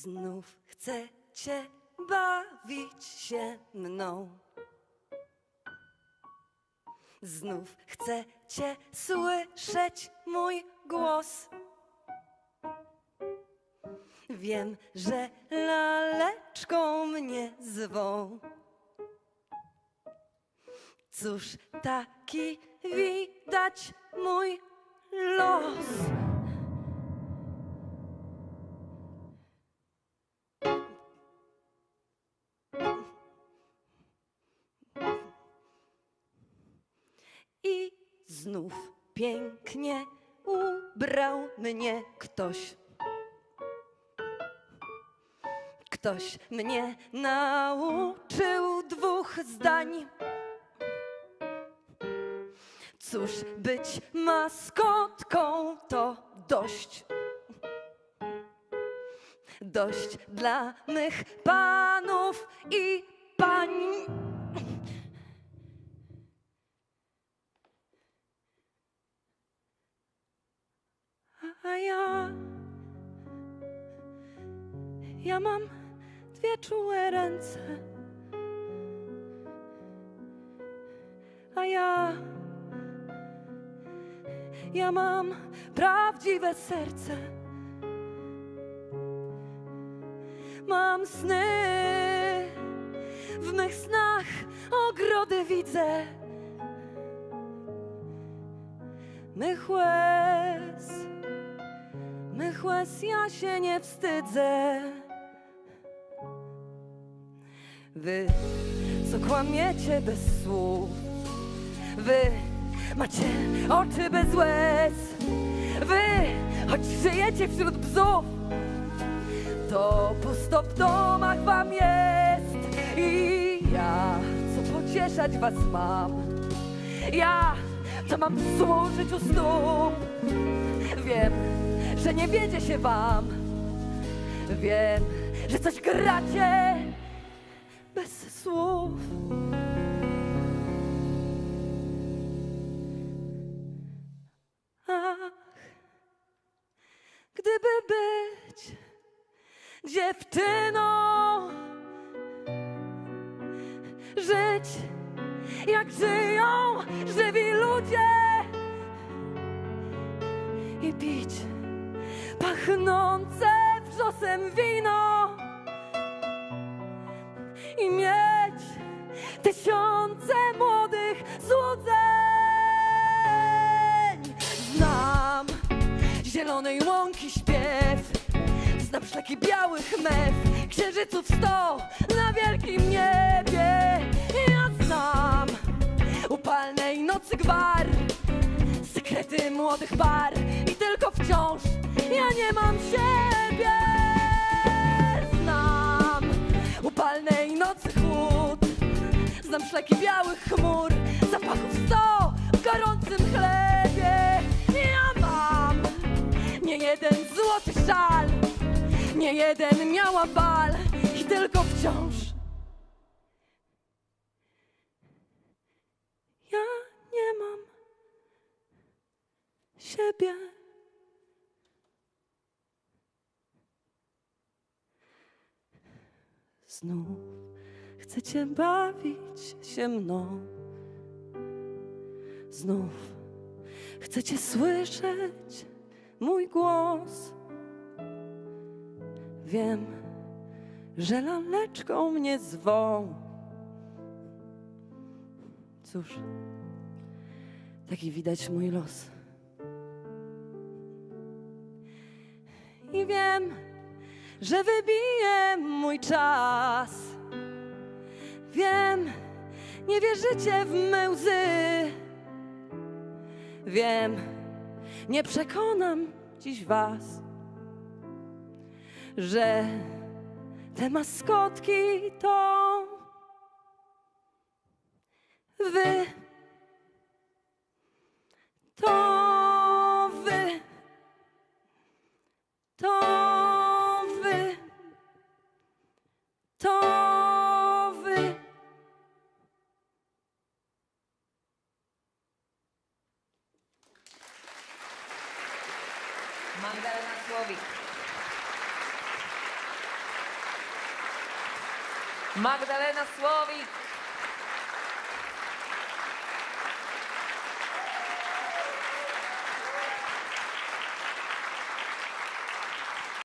Znów chcecie bawić się mną. Znów chcecie słyszeć mój głos. Wiem, że laleczką mnie zwą. Cóż taki widać mój los. Znów pięknie ubrał mnie ktoś. Ktoś mnie nauczył dwóch zdań. Cóż, być maskotką to dość. Dość dla mych panów i pań. Ja. Ja mam dwie czułe ręce. A ja. Ja mam prawdziwe serce. Mam sny. W mych snach ogrody widzę. Mych łez. Mych łez ja się nie wstydzę. Wy, co kłamiecie bez słów. Wy macie oczy bez łez. Wy, choć żyjecie wśród bzów, to pusto w domach wam jest. I ja, co pocieszać was mam. Ja, co mam służyć u stóp. Wiem, że nie wiedzie się wam. Wiem, że coś gracie bez słów. Ach, gdyby być dziewczyną, żyć jak żyją pachnące wrzosem wino i mieć tysiące młodych złudzeń. Znam zielonej łąki śpiew, znam szlaki białych mew, księżyców sto na wielkim niebie. Ja znam upalnej nocy gwar, sekrety młodych bar i tylko wciąż ja nie mam siebie. Znam upalnej nocy chłód, znam szlaki białych chmur, zapachów sto w gorącym chlebie. Ja mam nie jeden złoty szal, nie jeden miała bal i tylko wciąż ja nie mam siebie. Znów chcecie bawić się mną. Znów chcecie słyszeć mój głos. Wiem, że laleczką mnie zwą. Cóż, taki widać mój los. I wiem, że wybije mój czas. Wiem, nie wierzycie w me łzy. Wiem, nie przekonam dziś was, że te maskotki to wy. Magdalena Słowik. Magdalena Słowik.